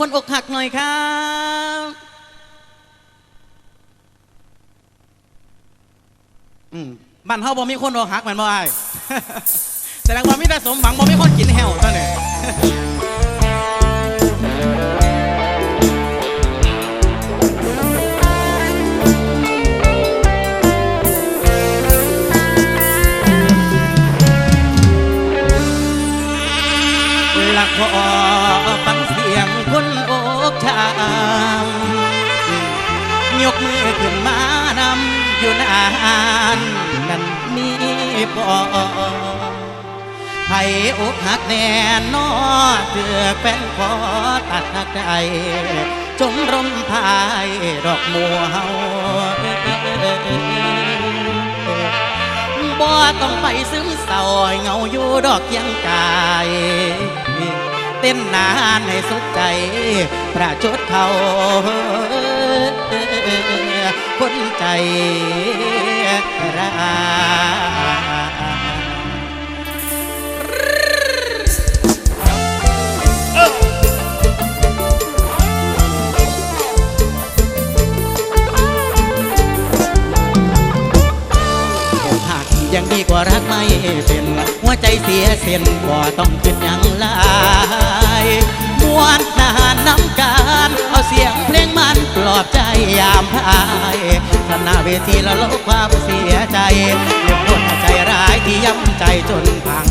คนอกหักหน่อยครับอืมบ้านเฮาบ่มีคนอกหักแมันบ่ไอ้แสดงว่ามีแต่สมหวังบ่มีคนกินแห้วเท่านั้ลักขอ อยู่นานนั่นมีปอให้อกหักแน่นอเถือแฟนขอตัดหักใจจมร่มพายดอกมัวเฮาบ่ต้องไปซึมเศร้าเงาอยู่ดอกเคียงกายเต้นนานให้สุดใจประชดเขา คนใจร้ายอกหักยังดีกว่ารักไม่เป็นหัวใจเสียเส้นก็ต้องคิดยังลา ยามพายขณะเวทีละลบความเสียใจเรื่องคนใจร้ายที่ย้ำใจจนพัง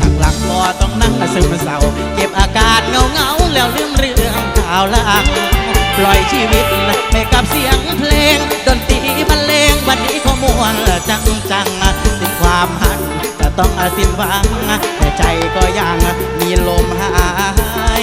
หักหลักก็ต้องนั่งซึมเศร้าเก็บอาการเงาเงาแล้วลืมเรื่องข่าวลังปล่อยชีวิตให้กับเสียงเพลง ดนตรีบรรเลงวันนี้ขมวนจังจังถึงความหักจะต้องสิ้นหวังแต่ใจก็ยังมีลมหาย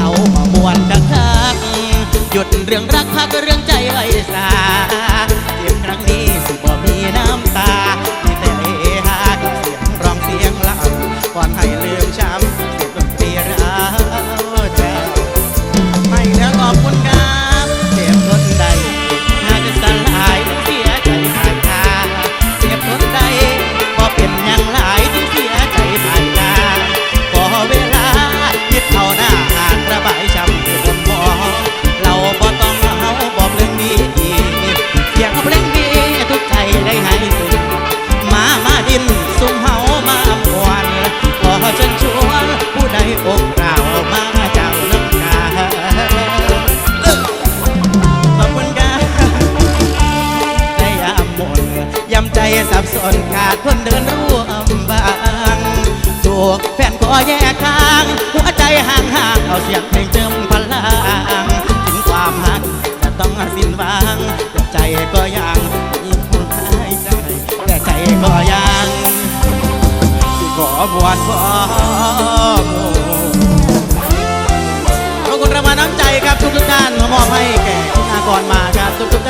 เอามาบวนดังคักหยุดเรื่องรักพักเรื่องใจไว้สา กแฟนขอแยกทาง หัวใจห่างห่างๆเอาเสียงเพลงเติมพลังถึงความหักจะต้องสิ้นหวังแต่ใจก็ยังมีคนหายใจแต่ใจก็ยังที่ขอบวนขอขอบคุณรางวัลน้ำใจครับทุกทุกท่านมามอบให้แก่คุณอากรมาครับทุกทุกท่าน